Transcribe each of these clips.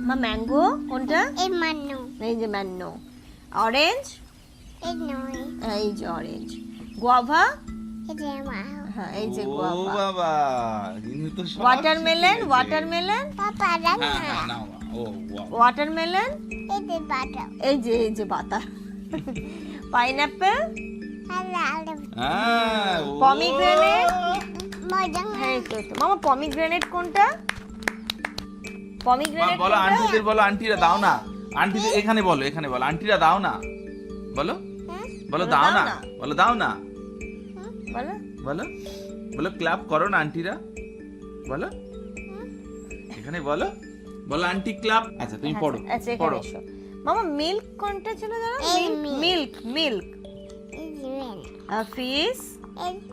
মা ম্যাঙ্গো কোনটা? এই মানু এই যে ম্যানো অরেঞ্জ এই নয়। এই যে অরেঞ্জ গোয়াভা এই যে হ্যাঁ এই যে ও গোয়াভা বাবা ইনি তো সব ওয়াটারমেলন ওয়াটারমেলন পাপা ও ওয়াটারমেলন এই যে বাটা। এই যে এই পাইনাপেল হ্যাঁ। হ্যাঁ। মামা পমিগ্রেনেট কোনটা? পমিগ্রেনেট বলো আন্টিদের বলো আন্টিরা দাও না। আন্টিদের এখানে বলো এখানে বলো। আন্টিরা দাও না। বলো। বলো দাও না। বলো দাও না। বলো। বলো। বলো ক্লাব করো না আন্টিরা। বলো। এখানে বলো। বলো আন্টি ক্লাব আচ্ছা তুমি পড়ো। আচ্ছা পড়ো। মামা মিল্ক কোনটা ছিল জানো? Milk milk. যে ফিস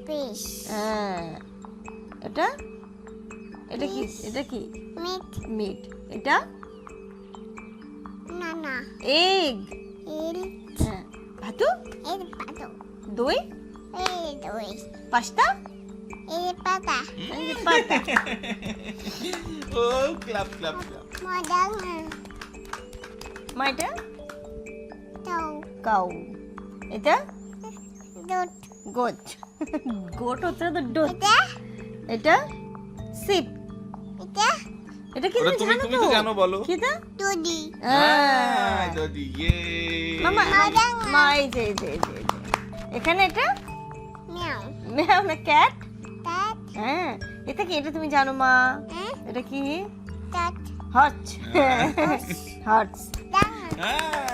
পিস হ্যাঁ। এটা? এটা কি? এটা কি? মিট মিট এটা? না না এগ ইল হ্যাঁ। ভাতু? যে পাতো দই? এই দই। পাস্তা? এই পাতা। এই পাতা। ও ক্লাব ক্লাব ক্লাব মজা মা এটা তো কাউ। এটা? দুধ গোট। গোট হচ্ছে তো ডোট এটা? এটা? সিপ। এটা? এটা কি তুমি তুমি তো জানো বলো। কি তা দুধি হ্যাঁ ইয়ে। মামা মা এই যে যে যে, এখানে এটা? মিয়াও। ম্যাও না ক্যাট? তাত হ্যাঁ। এটা কি? এটা তুমি জানো মা? হ্যাঁ এটা কি? হটস ডাং হ্যাঁ।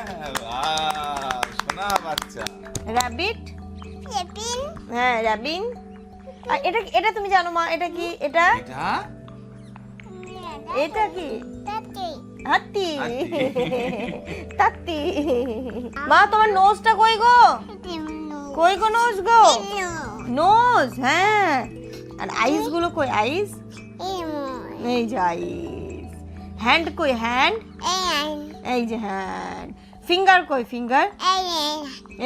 সোনা বাচ্চা। র্যাবিট? লেপিন হ্যাঁ র্যাবিন। আর এটা এটা তুমি জানো মা? এটা কি? এটা? এটা? এটা কি? তাতে। হাতি। তাত্তি মা তোমার নোজটা কই গো? কই গো নোজ গো? নোজ হ্যাঁ। আর আইসগুলো কই? আইস এই যে আইস হ্যান্ড কই? হ্যান্ড এই এই যে হ্যান্ড ফিঙ্গার কই? ফিঙ্গার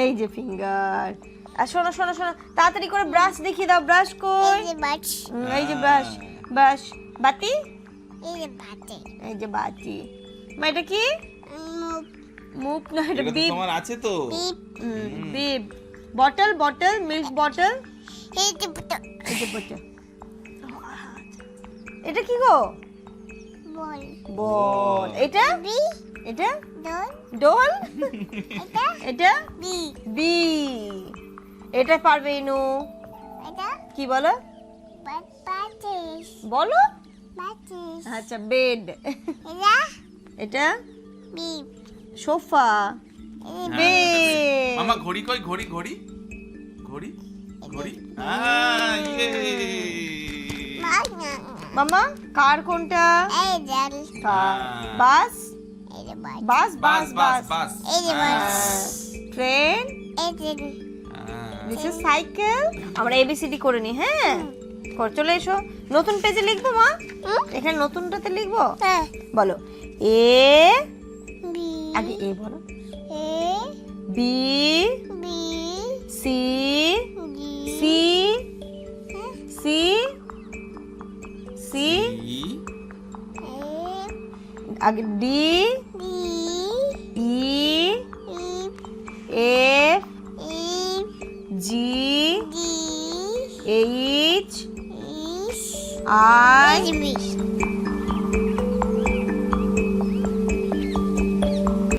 এই যে ফিঙ্গার আর শোনো শোনো শোনো। তাড়াতাড়ি করে ব্রাশ দেখিয়ে দাও। ব্রাশ কই? এই যে ব্রাশ ব্রাশ বাতি? এই যে বাতে এই যে বাতি মা এটা কি? না এটা এটা তো তোমার আছে তো। পিপ বটল বটল মিল্ক বটল। এই যে বুটো এই যে বটল এটা কি গো? বল। বল। এটা? বি। এটা? ডোল এটা? এটা? বি। বি। এটা পারবে ইনু। এটা? কি বলো? বলো। আচ্ছা বেড এটা? এটা? সোফা এই বেড মামা ঘড়ি কই? ঘড়ি ঘড়ি? ঘড়ি? ঘড়ি? ইয়ে। মামা কার কোনটা? হ্যাঁ। Bus? Bus. Bus bus bus train এই যে হ্যাঁ। দিস ইজ সাইকেল আমরা এবিসিডি করে নি হ্যাঁ? করে চলে এসো। নতুন পেজে লিখব মা? এখানে নতুনটাতে লিখব? হ্যাঁ। বলো। এ বি আগে এ বলো। A B B C G. C C. C. A আগে D I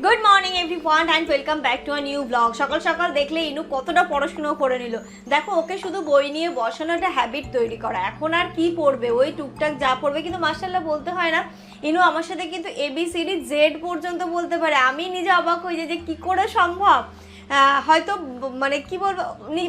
good morning everyone and welcome back to a new blog সকাল সকাল দেখলে ইনু কতটা পড়াশুনো করে নিল। দেখো, ওকে শুধু বই নিয়ে বসানো একটা হ্যাবিট তৈরি করা। এখন আর কি পড়বে? ওই টুকটাক যা পড়বে, কিন্তু মার্শাল্লাহ বলতে হয় না। ইনু আমার সাথে কিন্তু এবিসিডি জেড পর্যন্ত বলতে পারে। আমি নিজে অবাক হয়ে যাই যে কি করে সম্ভব? হয়তো মানে কি বলব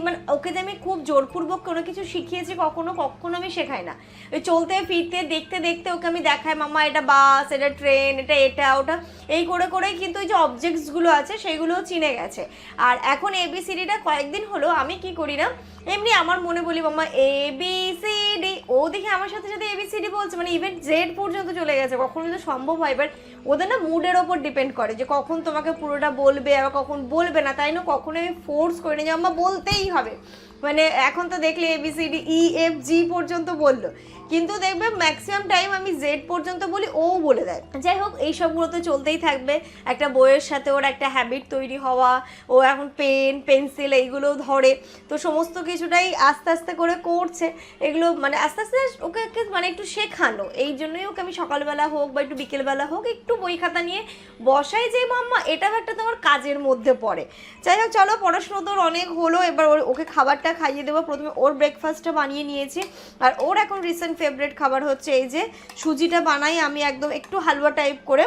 মানে ওকে যে আমি খুব জোরপূর্বক কোনো কিছু শিখিয়েছি কখনো কখনো আমি শেখাই না। ওই চলতে, ফিরতে, দেখতে দেখতে ওকে আমি দেখাই মামা এটা বাস, এটা ট্রেন, এটা এটা, ওটা। এই করে, করেই কিন্তু ওই যে অবজেক্টসগুলো আছে, সেগুলোও চিনে গেছে। আর এখন এবিসিডিটা কয়েকদিন হলো, আমি কি করি না, এমনি আমার মনে বলি মামা এ বি সি ডি ও দেখে আমার সাথে সাথে এবিসিডি বলছে মানে ইভেন জেড পর্যন্ত চলে গেছে কখন কিন্তু সম্ভব হয় এবার ওদের না মুডের ওপর ডিপেন্ড করে, যে কখন তোমাকে পুরোটা বলবে, আবার কখন বলবে না, তাই কখনো আমি ফোর্স করিনি যে আমার বলতেই হবে। মানে এখন তো দেখলে এবিসিডি ই এফ জি পর্যন্ত বলল। কিন্তু দেখবে ম্যাক্সিমাম টাইম আমি জেড পর্যন্ত বলি, ও বলে দেয়। যাই হোক, এই সবগুলো তো চলতেই থাকবে। একটা বইয়ের সাথে ওর একটা হ্যাবিট তৈরি হওয়া, ও এখন পেন পেন্সিল এইগুলো ধরে। তো সমস্ত কিছুটাই আস্তে আস্তে করে করছে। এগুলো মানে আস্তে আস্তে ওকে মানে একটু শেখানো। এই জন্যই ওকে আমি সকালবেলা হোক বা একটু বিকেলবেলা হোক একটু বই খাতা নিয়ে বসাই যে, মাম্মা এটাও একটা তোমার কাজের মধ্যে পড়ে। যাই হোক, চলো, পড়াশুনো তোর অনেক হলো। এবার ওকে খাবারটা খাইয়ে দেবো। প্রথমে ওর ব্রেকফাস্টটা বানিয়ে নিয়েছি। আর ওর এখন রিসেন্ট ফেভারিট খাবার হচ্ছে এই যে সুজিটা বানাই। আমি একদম একটু হালুয়া টাইপ করে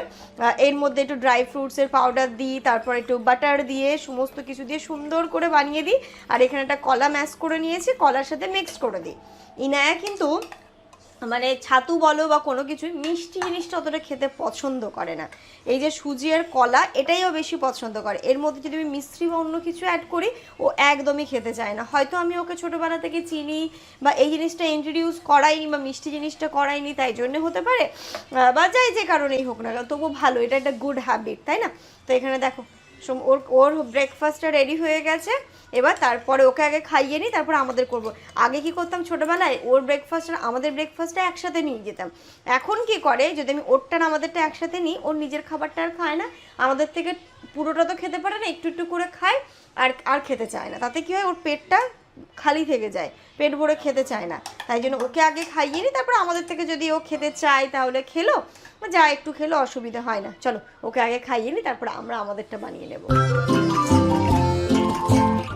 এর মধ্যে একটু ড্রাই ফ্রুটসের পাউডার দিই, তারপর একটু বাটার দিয়ে, সমস্ত কিছু দিয়ে সুন্দর করে বানিয়ে দিই। আর এখানে একটা কলা ম্যাশ করে নিয়েছি, কলার সাথে মিক্স করে দিই। ইনায়া কিন্তু মানে ছাতু বলো বা কোনো কিছুই মিষ্টি জিনিসটা অতটা খেতে পছন্দ করে না। এই যে সুজি আর কলা এটাইও বেশি পছন্দ করে। এর মধ্যে যদি আমি মিষ্টি বা অন্য কিছু অ্যাড করি, ও একদমই খেতে চায় না। হয়তো আমি ওকে ছোটোবেলা থেকে চিনি বা এই জিনিসটা ইন্ট্রোডিউস করাইনি বা মিষ্টি জিনিসটা করাইনি, তাই জন্য হতে পারে বা যাই যে কারণেই হোক না কেন তবু ভালো, এটা একটা গুড হ্যাবিট তাই না? তো এখানে দেখো ওর ওর ব্রেকফাস্টটা রেডি হয়ে গেছে। এবার তারপরে ওকে আগে খাইয়ে নিই, তারপর আমাদের করব। আগে কি করতাম ছোটোবেলায়? ওর ব্রেকফাস্ট আর আমাদের ব্রেকফাস্টটা একসাথে নিয়ে যেতাম। এখন কি করে? যদি আমি ওরটা আর আমাদেরটা একসাথে নিই, ওর নিজের খাবারটা আর খায় না। আমাদের থেকে পুরোটা তো খেতে পারে না, একটু একটু করে খায়, আর আর খেতে চায় না। তাতে কি হয়? ওর পেটটা খালি থেকে যায়, পেট ভরে খেতে চায় না। তাই জন্য ওকে আগে খাইয়ে নিই, তারপর আমাদের থেকে যদি ও খেতে চায় তাহলে খেলো। যা একটু খেলো, অসুবিধা হয় না। চলো, ওকে আগে খাইয়ে নিই, তারপর আমরা আমাদেরটা বানিয়ে নেব।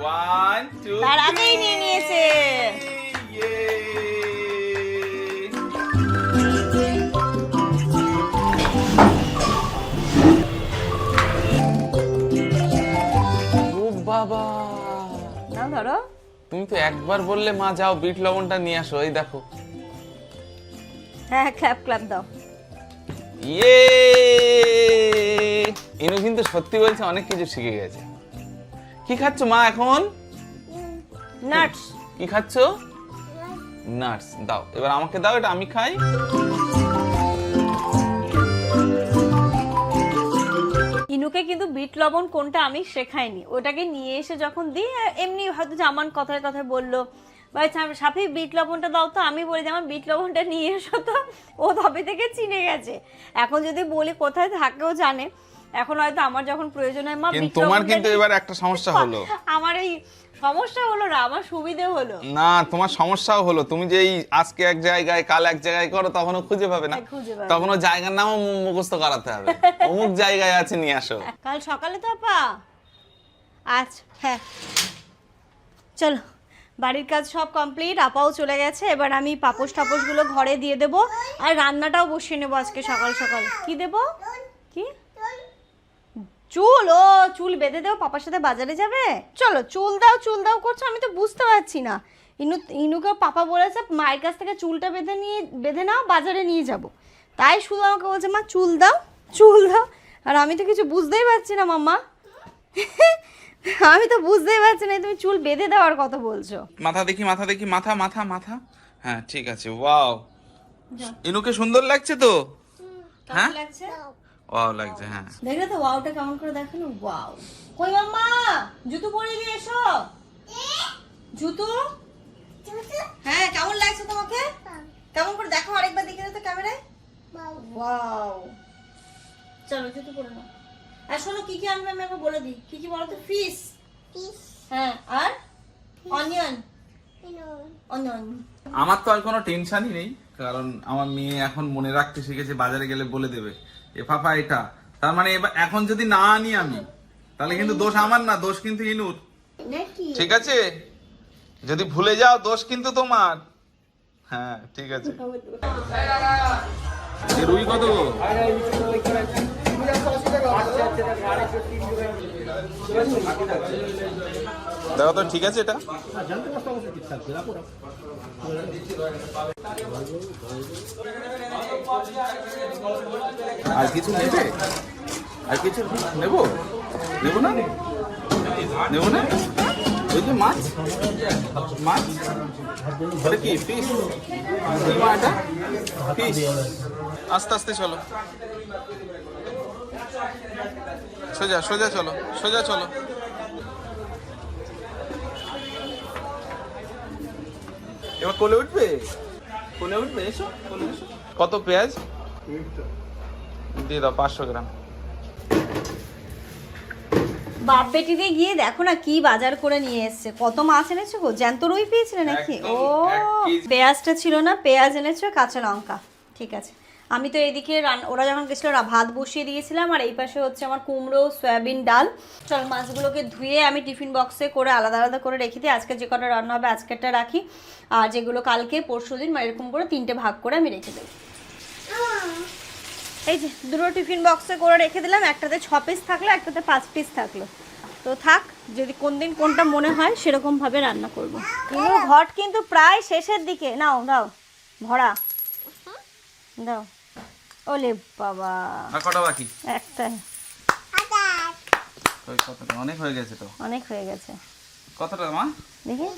ওয়ান টু তার আগেই নিয়ে নিয়েছে। বাবা। না ধরো। তুমি তো একবার বললে মা যাও বিট লবণটা নিয়ে আসো এই দেখো। হ্যাঁ ক্ল্যাপ ক্ল্যাপ দাও। ইয়ে ইনু কিন্তু সত্যি বলছে অনেক কিছু শিখে গেছে। কি খাচ্ছ মা এখন? নাটস। কি খাচ্ছ? নাটস দাও। এবার আমাকে দাও এটা আমি খাই। ইনুকে কিন্তু বিট লবণ কোনটা আমি শেখাইনি। ওটাকে নিয়ে এসে যখন দিই এমনি হয়তো জামান কথায় কথায় বলল বা সাফি বিট লবণটা দাও তো। আমি বলি যে আমার বিট লবণটা নিয়ে এসো তো। ও তবে থেকে চিনে গেছে। এখন যদি বলি কোথায় থাকেও জানে। এখন হয়তো আমার যখন প্রয়োজন হয় মা কিন্তু তোমার কিন্তু এবার একটা সমস্যা হলো। আমার এই সমস্যা হলো না আমার সুবিধে হলো। না তোমার সমস্যাও হলো। তুমি যে এই আজকে এক জায়গায় কাল এক জায়গায় করো তখনও খুঁজে পাবে না। হ্যাঁ, খুঁজে পাবে। তখন ও জায়গার নামও মুখস্থ করাতে হবে। অমুক জায়গায় আছে নিয়ে আসো। কাল সকালে তো আপা? আচ্ছা হ্যাঁ। চলো বাড়ির কাজ সব কমপ্লিট আপাও চলে গেছে। এবার আমি পাপোশ টাপোশগুলো ঘরে দিয়ে দেব। আর রান্নাটাও বসিয়ে নেব আজকে সকাল সকাল। কি দেব? চুল ও চুল বেঁধে দেও পাপার সাথে বাজারে যাবে? চলো চুল দাও চুল দাও করছ আমি তো বুঝতে পারছি না। ইনু ইনুকে পাপা বলেছে মায়ের কাছ থেকে চুলটা বেঁধে নিয়ে বেঁধে নাও বাজারে নিয়ে যাব। তাই শুধু আমাকে বলছে মা চুল দাও চুল দাও। আর আমি তো কিছু বুঝতেই পারছি না মাম্মা। আমি তো বুঝতেই পারছি না তুমি চুল বেঁধে দেওয়ার কথা বলছো। মাথা দেখি মাথা দেখি মাথা মাথা মাথা। হ্যাঁ ঠিক আছে ওয়াও। ইনুকে সুন্দর লাগছে তো? হ্যাঁ? লাগছে? ওয়াও লাগছে হ্যাঁ। দেখলে তো ওয়াওটা কেমন করে দেখো না ওয়াও কই মাম্মা? জুতো পরে দিয়ে এসো। জুতো? হ্যাঁ কেমন লাগছে তোমাকে? কেমন করে দেখো আরেকবার দেখে দাও তো ক্যামেরায়। ওয়াও চলো জুতো পরে নাও। আর শোনো কি কি আনবে আমি একবার বলে দিই। কি কি বলো তো? ফিশ হ্যাঁ আর? অনিয়ন অনিয়ন আমার তো আর কোনো টেনশনই নেই কারণ আমার মেয়ে এখন মনে রাখতে শিখেছে বাজারে গেলে বলে দেবে। এ ফাফা এটা। তার মানে এবার এখন যদি না আনি আমি তাহলে কিন্তু দোষ আমার না দোষ কিন্তু ইনুর। ঠিক আছে? যদি ভুলে যাও দোষ কিন্তু তোমার। হ্যাঁ ঠিক আছে। রুই কত গো? দেখো তো ঠিক আছে এটা? আর কিছু নেবে? আর কিছু নেব? নেব না? নেব না? ওই যে মাছ। মাছ? ওটা কি ফিশ কি মা এটা? ফিশ আস্তে আস্তে চলো। সোজা সোজা চলো সোজা চলো। এবার কোলে উঠবে? কোলে উঠবে? এসো কোলে এসো। কত পেঁয়াজ? দিয়ে দাও পাঁচশো গ্রাম। বাপ বেটিতে গিয়ে দেখো না কি বাজার করে নিয়ে এসছে। কত মাছ এনেছো গো? জ্যান্ত রুই পেয়েছিলে নাকি? ও পেঁয়াজটা ছিল না পেঁয়াজ এনেছো কাঁচা লঙ্কা। ঠিক আছে। আমি তো এদিকে ওরা যখন গেছিল ভাত বসিয়ে দিয়েছিলাম, আর এই পাশে হচ্ছে আমার কুমড়ো, সয়াবিন ডাল। চল, মাছগুলোকে ধুয়ে আমি টিফিন বক্সে করে আলাদা আলাদা করে রেখে দিই। আজকে যে কটা রান্না হবে, আজকেরটা রাখি। আর যেগুলো কালকে, পরশু দিন মানে এরকম করে তিনটে ভাগ করে আমি রেখে দেবো। এই যে, দুটো টিফিন বক্সে করে রেখে দিলাম। একটাতে ছ পিস থাকল, একটাতে পাঁচ পিস থাকল। তো থাক, যদি কোন দিন কোনটা মনে হয় সেরকম ভাবে রান্না করব। কিন্তু ঘট কিন্তু প্রায় শেষের দিকে। নাও দাও ভরা। দাও। ওলে বাবা। আর কটা বাকি? একটা। ওই কতটা? অনেক হয়ে গেছে তো। অনেক হয়ে গেছে। কতটা মা? দেখি।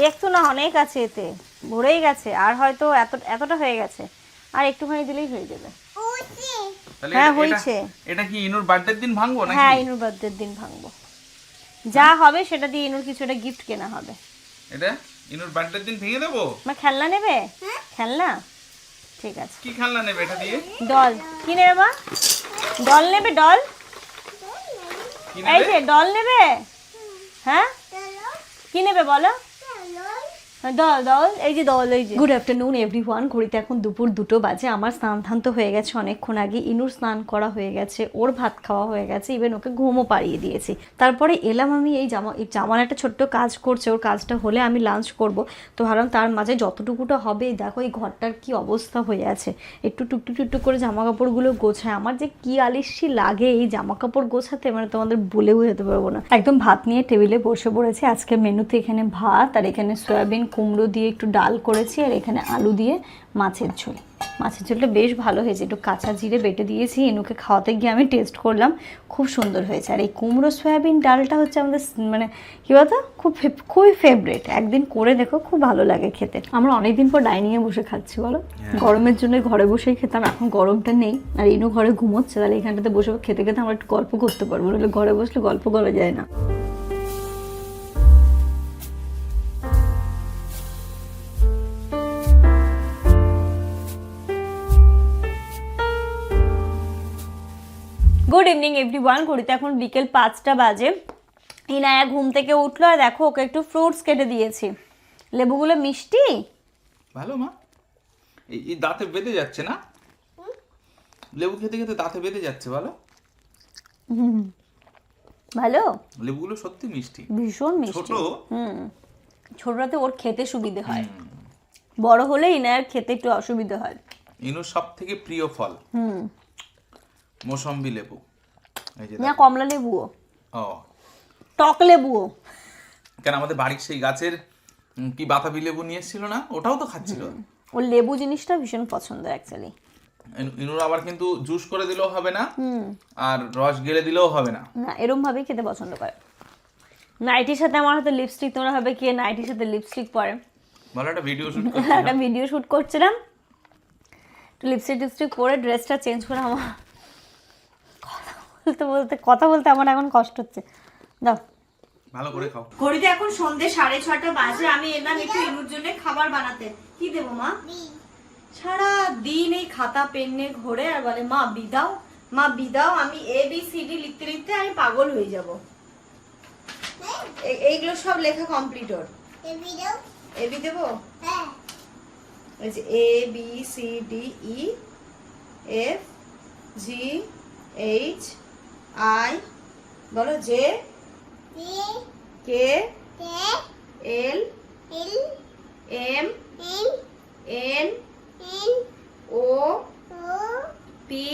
একটু না অনেক আছে এতে। ভরেই গেছে। আর হয়তো এত এতটা হয়ে গেছে। আর একটুখানি দিলেই হয়ে যাবে। হ্যাঁ, হয়েছে। এটা- কি ইনুর বার্থডের দিন ভাঙবো নাকি? হ্যাঁ ইনুর বার্থডের দিন ভাঙবো। যা হবে সেটা দিয়ে ইনুর কিছু একটা গিফট কেনা হবে। এটা? ইনুর বার্থডের দিন ভেঙে দেবো? আমার খেলনা নেবে? খেলনা? ঠিক আছে। কি খেলনা নেবে এটা দিয়ে? ডল কি নেবে মা? ডল নেবে ডল এই যে ডল নেবে? হ্যাঁ? কি নেবে বলো? এই যে এই গুড আফটারনুন এভরিওয়ান ঘড়িতে এখন দুপুর দুটো বাজে। আমার স্নান ধান তো হয়ে গেছে অনেকক্ষণ আগে। ইনুর স্নান করা হয়ে গেছে, ওর ভাত খাওয়া হয়ে গেছে ইভেন ওকে ঘুমও পাড়িয়ে দিয়েছি। তারপরে এলাম আমি এই জামা, এই জামার একটা ছোট্ট কাজ করছে, ওর কাজটা হলে আমি লাঞ্চ করব। তো ভাবলাম তার মাঝে যতটুকুটা হবে দেখো, এই ঘরটার কি অবস্থা হয়ে আছে। একটু টুকটুক টুকটুক করে জামা কাপড়গুলো গোছায়। আমার যে কি আলিস্যি লাগে এই জামা কাপড় গোছাতে মানে তোমাদের বলেও যেতে পারব না। একদম ভাত নিয়ে টেবিলে বসে পড়েছে। আজকে মেনুতে এখানে ভাত, আর এখানে সয়াবিন কুমড়ো দিয়ে একটু ডাল করেছি আর এখানে আলু দিয়ে মাছের ঝোল। মাছের ঝোলটা বেশ ভালো হয়েছে একটু কাঁচা জিরে বেটে দিয়েছি এনুকে খাওয়াতে গিয়ে আমি টেস্ট করলাম খুব সুন্দর হয়েছে। আর এই কুমড়ো সয়াবিন ডালটা হচ্ছে আমাদের মানে কী বলতো? খুব খুবই ফেভারেট একদিন করে দেখো খুব ভালো লাগে খেতে। আমরা অনেকদিন পর ডাইনিংয়ে বসে খাচ্ছি বলো? গরমের জন্য ঘরে বসেই খেতাম এখন গরমটা নেই। আর এনু ঘরে ঘুমোচ্ছে তাহলে এখানটাতে বসে খেতে খেতে আমরা একটু গল্প করতে পারব নাহলে ঘরে বসলে গল্প করা যায় না। ইভিনিং এভরি ওয়ান ঘড়িতে এখন বিকেল পাঁচটা বাজে। ইনায়া ঘুম থেকে উঠল আর দেখো ওকে একটু ফ্রুটস কেটে দিয়েছি। লেবুগুলো মিষ্টি? ভালো মা। এই দাঁতে বেঁধে যাচ্ছে না? লেবু খেতে খেতে দাঁতে বেঁধে যাচ্ছে ভালো? ভালো? লেবুগুলো সত্যি মিষ্টি। ভীষণ ছোট? মিষ্টি হুম। ছোটরাতে ওর খেতে সুবিধে হয়। বড় হলে ইনায়ার খেতে একটু অসুবিধে হয়। ইনুর সব থেকে প্রিয় ফল। হুম। মোসম্বি লেবু। না কমলা লেবুও ও। টক লেবুও কেন আমাদের বাড়ির সেই গাছের কি বাতাবি লেবু নিয়ে এসেছিল না? ওটাও তো খাচ্ছিল। ওর লেবু জিনিসটা ভীষণ পছন্দ অ্যাকচুয়ালি ইনুর আবার কিন্তু জুস করে দিলেও হবে না। আর রস গেলে দিলেও হবে না। না এরম ভাবেই খেতে পছন্দ করে। নাইটির সাথে আমার হাতে লিপস্টিক তোমরা হবে কি নাইটির সাথে লিপস্টিক পরে? ভালো একটা ভিডিও শুট একটা ভিডিও শ্যুট করছিলাম। লিপস্টিক টিপস্টিক পরে ড্রেসটা চেঞ্জ করে আমার বলতে বলতে কথা বলতে আমার এখন কষ্ট হচ্ছে। দাও ভালো করে খাও। ঘড়িতে এখন সন্ধে সাড়ে ছটা বাজে আমি এলাম একটু ইনুর জন্য খাবার বানাতে। কি দেবো মা? সারা দিন এই খাতা পেন নিয়ে ঘোরে আর বলে মা বিদাও মা বিদাও আমি এ বি সি ডি লিখতে লিখতে আমি পাগল হয়ে যাব। এইগুলো সব লেখা কমপ্লিট ওর। এ বি দেবো? হ্যাঁ। এই যে A B C D E F G H I বলো J T K K L L M N N N O O P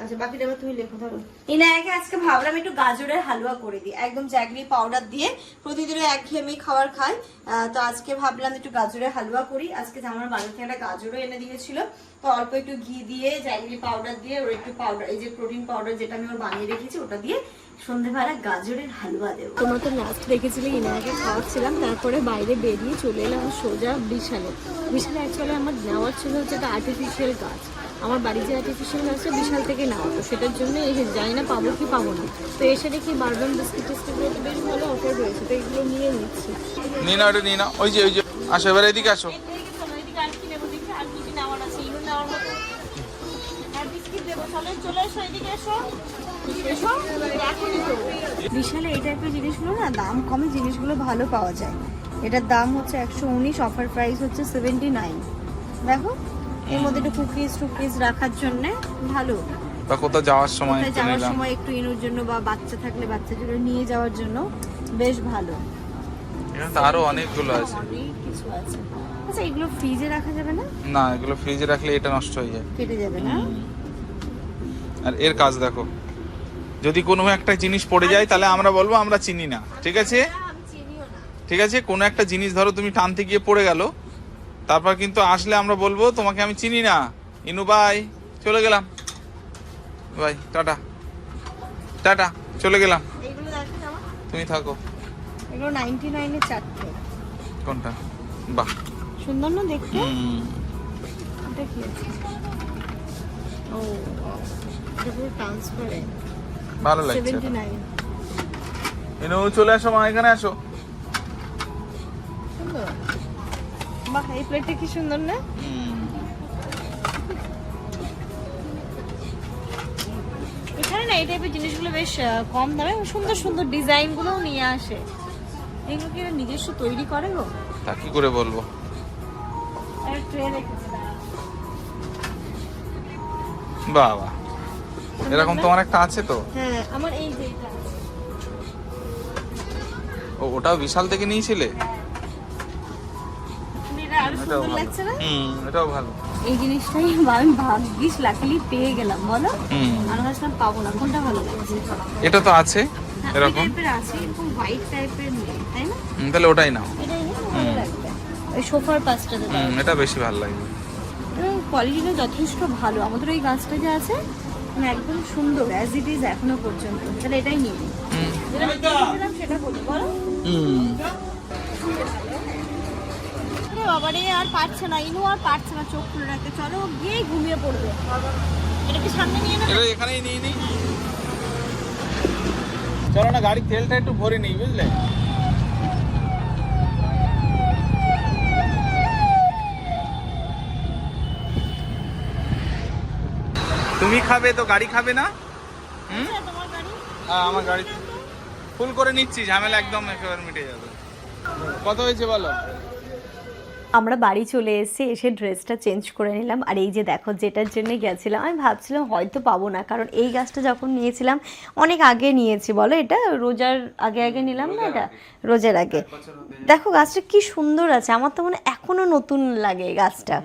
আচ্ছা বাকিটা এবার তুমি লেখো ধরো। ইনায়াকে আজকে ভাবলাম একটু গাজরের হালুয়া করে দিই। একদম জ্যাগরি পাউডার দিয়ে প্রতিদিন একঘেয়েমি খাবার খাই। তো আজকে ভাবলাম একটু গাজরের হালুয়া করি। আজকে আমার বাড়ি থেকে একটা গাজরও এনে দিয়েছিল তো অল্প একটু ঘি দিয়ে জ্যাগরি পাউডার দিয়ে ওর একটু পাউডার এই যে প্রোটিন পাউডার যেটা আমি ওর বানিয়ে রেখেছি ওটা দিয়ে সন্ধেবেলা গাজরের হালুয়া দেবো। তোমরা তো লাস্ট দেখেছিলে খাওয়াচ্ছিলাম তারপরে বাইরে বেরিয়ে চলে এলাম সোজা বিশালে। বিশালে অ্যাকচুয়ালি আমার নেওয়ার ছিল হচ্ছে একটা আর্টিফিশিয়াল গাছ। আমার বাড়ি যে আর্টিফিশিয়াল আছে বিশাল থেকে নেওয়া তো সেটার জন্য এসে জানি না পাবো কি পাবো না। তো এসে দেখি বারবার বিস্কিট টিস্কিটগুলো তো বেশ ভালো অফার রয়েছে তো এগুলো নিয়ে নিচ্ছি। নিয়ে না ওটা নিয়ে না। ওই যে ওই যে আসো এবার এদিকে আসো। বিশালে এই টাইপের জিনিসগুলো না দাম কমে জিনিসগুলো ভালো পাওয়া যায়। এটার দাম হচ্ছে একশো উনিশ অফার প্রাইস হচ্ছে সেভেন্টি নাইন দেখো। এর মধ্যে একটু কুকিজ টুকিজ রাখার জন্য ভালো। বা কোথাও যাওয়ার সময় একটু যাওয়ার সময় একটু ইনুর জন্য বা বাচ্চা থাকলে বাচ্চার জন্য নিয়ে যাওয়ার জন্য বেশ ভালো। এখানে আরও অনেকগুলো আছে। অনেক কিছু আছে। আচ্ছা এগুলো ফ্রিজে রাখা যাবে না? না এগুলো ফ্রিজে রাখলে এটা নষ্ট হয়ে যায়। কেটে যাবে না? আর এর কাজ দেখো যদি কোনো একটা জিনিস পড়ে যায় তাহলে আমরা বলব আমরা চিনি না ঠিক আছে? ঠিক আছে? কোনো একটা জিনিস ধরো তুমি টানতে গিয়ে পড়ে গেল তারপর কিন্তু আসলে আমরা বলব তোমাকে আমি চিনি না। ইনু বাই। চলে গেলাম। By tata. টাটা চলে গেলাম। তুমি থাকো। এগুলো নাইনটি নাইনের চারটে। কোনটা? বাহ। সুন্দর না দেখতে? এটা কি আছে? ও এটা পুরো ট্রান্সপারেন্ট ভালো লাগছে। সেভেন্টি এটা। নাইন ইনু চলে আসো মা এখানে আসো। সুন্দর। বাহ এই প্লেটটা কি সুন্দর না? এখানে না এই টাইপের জিনিসগুলো বেশ কম দামে সুন্দর সুন্দর ডিজাইনগুলোও নিয়ে আসে। এগুলো কি নিজস্ব তৈরি করে গো? তা কি করে বলব? বাহ এরকম তোমার একটা আছে তো? হ্যাঁ আমার এই যে ও ওটাও বিশাল থেকে নিয়েছিলে? আরও এটাও ভালো। লাগছে না? হুম এটাও ভালো। এই জিনিসটাই আমি ভাগ্যিস লাকিলি পেয়ে গেলাম বলো? আর ভাবছিলাম পাবো না কোনটা ভালো লাগছে? এটা তো আছে হ্যাঁ, এরকম। টাইপের আছে এরকম হোয়াইট টাইপের নেই তাই না? তাহলে ওটাই নাও। এটাই না ভালো লাগবে ওই সোফার পাশটাতে দাও এটা বেশি ভালো লাগবে কোয়ালিটিটা যথেষ্ট ভালো। আমাদের ওই গাছটা যে আছে মানে একদম সুন্দর অ্যাজ ইট ইজ এখনও পর্যন্ত। তাহলে এটাই নিয়ে সেটা বলি বলো। হুম। আরে বাবা রে আর পারছে না ইনু আর পারছে না চোখ খুলে রাখতে। চলো গিয়েই ঘুমিয়ে পড়বে। এটা কি সামনে নিয়ে নেবে এখানেই নিয়ে নিই চলো না গাড়ির তেলটা একটু ভরে নিই বুঝলে? তুমি খাবে তো গাড়ি খাবে না? হুম? গাড়ি? হ্যাঁ আমার গাড়ি। ফুল করে নিচ্ছি ঝামেলা একদম একেবারে মিটে যাবে। কত হয়েছে বলো? আমরা বাড়ি চলে এসেছি এসে ড্রেসটা চেঞ্জ করে নিলাম। আর এই যে দেখো যেটার জন্য গেছিলাম আমি ভাবছিলাম হয়তো পাবো না কারণ এই গাছটা যখন নিয়েছিলাম অনেক আগে নিয়েছি বলো এটা? রোজার আগে আগে নিলাম না এটা? রোজার আগে। দেখো গাছটা কি সুন্দর আছে আমার তো মনে হয় এখনও নতুন লাগে এই গাছটা।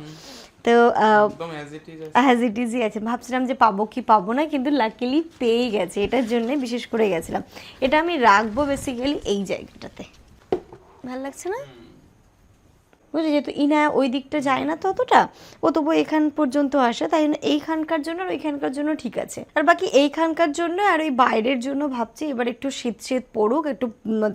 তো আহ, একদম as it is as it ইজই আছে। ভাবছিলাম যে পাবো কি পাবো না কিন্তু লাকিলি পেয়ে গেছে এটার জন্য বিশেষ করে গেছিলাম। এটা আমি রাখব বেসিক্যালি এই জায়গাটাতে। ভালো লাগছে না? বুঝলি? যেহেতু ইনা ওই দিকটা যায় না ততটা, ও তবু এখান পর্যন্ত আসে, তাই জন্য এইখানকার জন্য আর ওইখানকার জন্য ঠিক আছে। আর বাকি এইখানকার জন্য আর ওই বাইরের জন্য ভাবছি এবার একটু শীত শীত পড়ুক, একটু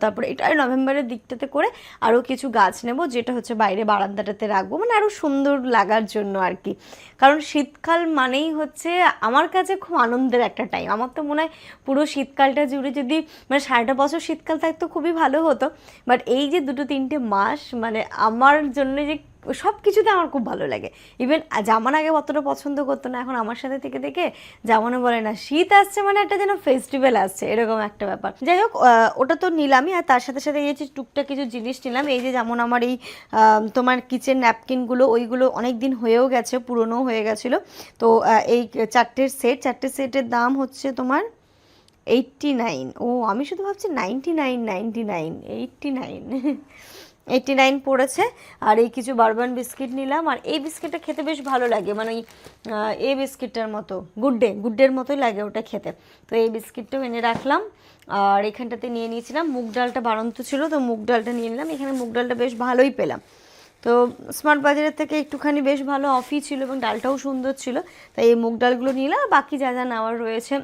তারপরে এটা নভেম্বরের দিকটাতে করে আরও কিছু গাছ নেব, যেটা হচ্ছে বাইরে বারান্দাটাতে রাখব মানে আরও সুন্দর লাগার জন্য আর কি। কারণ শীতকাল মানেই হচ্ছে আমার কাছে খুব আনন্দের একটা টাইম আমার তো মনে হয় পুরো শীতকালটা জুড়ে যদি মানে সারাটা বছর শীতকাল থাকতো খুবই ভালো হতো। বাট এই যে দুটো তিনটে মাস মানে আমার জন্য যে সব কিছুতে আমার খুব ভালো লাগে। ইভেন জামান আগে অতটা পছন্দ করতো না, এখন আমার সাথে থেকে থেকে জামানও বলে না, শীত আসছে মানে একটা যেন ফেস্টিভ্যাল আসছে, এরকম একটা ব্যাপার। যাই হোক ওটা তো নিলামই, আর তার সাথে সাথে এই যে টুকটাক কিছু জিনিস নিলাম, এই যে যেমন আমার এই তোমার কিচেন ন্যাপকিনগুলো ওইগুলো অনেক দিন হয়েও গেছে পুরনো হয়ে গেছিল। তো এই চারটের সেট চারটে সেটের দাম হচ্ছে তোমার এইটটি নাইন ও, আমি শুধু ভাবছি ninety nine ninety nine eighty nine eighty nine পড়েছে, আর এই কিছু বারবান বিস্কিট নিলাম, আর এই বিস্কিটটা খেতে বেশ ভালো লাগে মানে ওই এই বিস্কিটটার মতো গুড্ডে গুড্ডের মতোই লাগে ওটা খেতে। তো এই বিস্কিটটাও এনে রাখলাম, আর এখানটাতে নিয়ে নিয়েছিলাম, মুগ ডালটা বাড়ন্ত ছিল, তো মুগ ডালটা নিয়ে নিলাম, এখানে মুগ ডালটা বেশ ভালোই পেলাম। তো স্মার্ট বাজারের থেকে একটুখানি বেশ ভালো অফই ছিল এবং ডালটাও সুন্দর ছিল, তাই এই মুগ ডালগুলো নিলাম বাকি যা যা নেওয়ার রয়েছে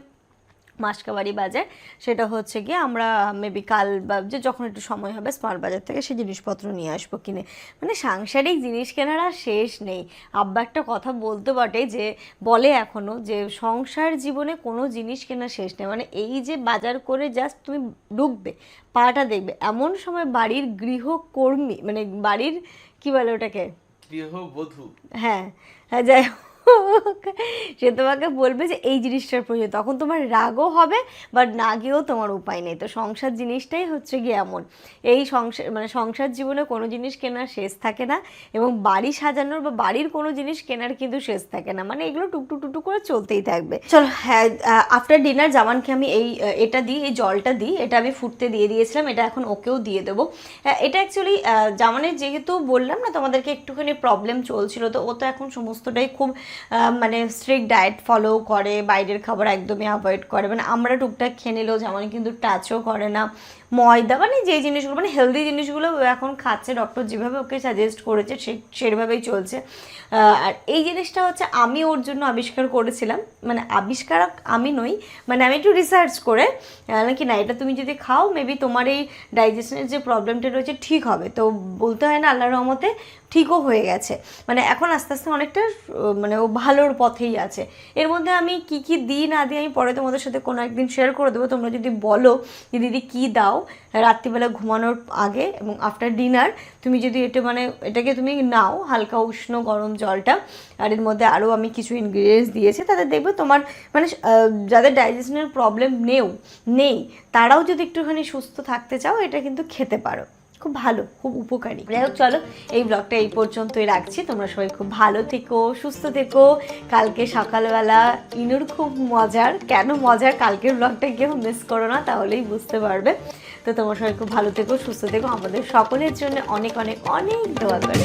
মাসকাবাড়ি বাজার সেটা হচ্ছে গিয়ে আমরা মেবি কাল বা যে যখন একটু সময় হবে স্মার্ট বাজার থেকে সেই জিনিসপত্র নিয়ে আসব কিনে। মানে সাংসারিক জিনিস কেনার আর শেষ নেই। আব্বা একটা কথা বলতে বটে যে বলে এখনও যে সংসার জীবনে কোনো জিনিস কেনার শেষ নেই। মানে এই যে বাজার করে জাস্ট তুমি ঢুকবে পাটা দেখবে। এমন সময় বাড়ির গৃহকর্মী মানে বাড়ির কি বলে ওটাকে? গৃহবধূ। হ্যাঁ হ্যাঁ যাই হোক। সে তোমাকে বলবে যে এই জিনিসটার প্রয়োজন। তখন তোমার রাগও হবে বাট না গিয়েও তোমার উপায় নেই। তো সংসার জিনিসটাই হচ্ছে গিয়ে এমন। এই সংসার মানে সংসার জীবনে কোনো জিনিস কেনার শেষ থাকে না এবং বাড়ি সাজানোর বা বাড়ির কোনো জিনিস কেনার কিন্তু শেষ থাকে না। মানে এগুলো টুকটু টুকটু করে চলতেই থাকবে। চলো হ্যাঁ আফটার ডিনার জামানকে আমি এই এটা দিই, এই জলটা দিই। এটা আমি ফুটতে দিয়ে দিয়েছিলাম, এটা এখন ওকেও দিয়ে দেবো। এটা অ্যাকচুয়ালি জামানের যেহেতু বললাম না তোমাদেরকে একটুখানি প্রবলেম চলছিল, তো ও তো এখন সমস্তটাই খুব মানে স্ট্রিক্ট ডায়েট ফলো করে, বাইরের খাবার একদমই অ্যাভয়েড করে। মানে আমরা টুকটাক খেয়ে নিলেও যেমন কিন্তু টাচও করে না। ময়দা মানে যে জিনিসগুলো মানে হেলদি জিনিসগুলো এখন খাচ্ছে ডক্টর যেভাবে ওকে সাজেস্ট করেছে সে, সেভাবেই চলছে। আর এই জিনিসটা হচ্ছে আমি ওর জন্য আবিষ্কার করেছিলাম। মানে আবিষ্কারক আমি নই মানে আমি একটু রিসার্চ করে নাকি না, এটা তুমি যদি খাও মেবি তোমার এই ডাইজেশনের যে প্রবলেমটা রয়েছে ঠিক হবে। তো বলতে হয় না আল্লাহর রহমতে ঠিকও হয়ে গেছে। মানে এখন আস্তে আস্তে অনেকটা মানে ও ভালোর পথেই আছে। এর মধ্যে আমি কি কি দিই না দিই আমি পরে তোমাদের সাথে কোনো একদিন শেয়ার করে দেবো। তোমরা যদি বলো যে, দিদি, কী দাও? রাত্রিবেলা ঘুমানোর আগে এবং আফটার ডিনার তুমি যদি এটা মানে এটাকে তুমি নাও, হালকা উষ্ণ গরম জলটা। আর এর মধ্যে আরও আমি কিছু ইনগ্রিডিয়েন্টস দিয়েছি। তাদের দেখবে তোমার মানে যাদের ডাইজেশনের প্রবলেম নেও, নেই, তারাও যদি একটুখানি সুস্থ থাকতে চাও, এটা কিন্তু খেতে পারো। খুব ভালো, খুব উপকারী। যাই হোক, চলো, এই ব্লগটা এই পর্যন্তই রাখছি। তোমরা সবাই খুব ভালো থেকো, সুস্থ থেকো। কালকে সকালবেলা ইনুর খুব মজার, কেন মজার? কালকের ব্লগটা কেউ মিস করো না, তাহলেই বুঝতে পারবে। তো তোমরা সবাই খুব ভালো থেকো, সুস্থ থেকো। আমাদের সকলের জন্য অনেক অনেক অনেক দোয়া করে.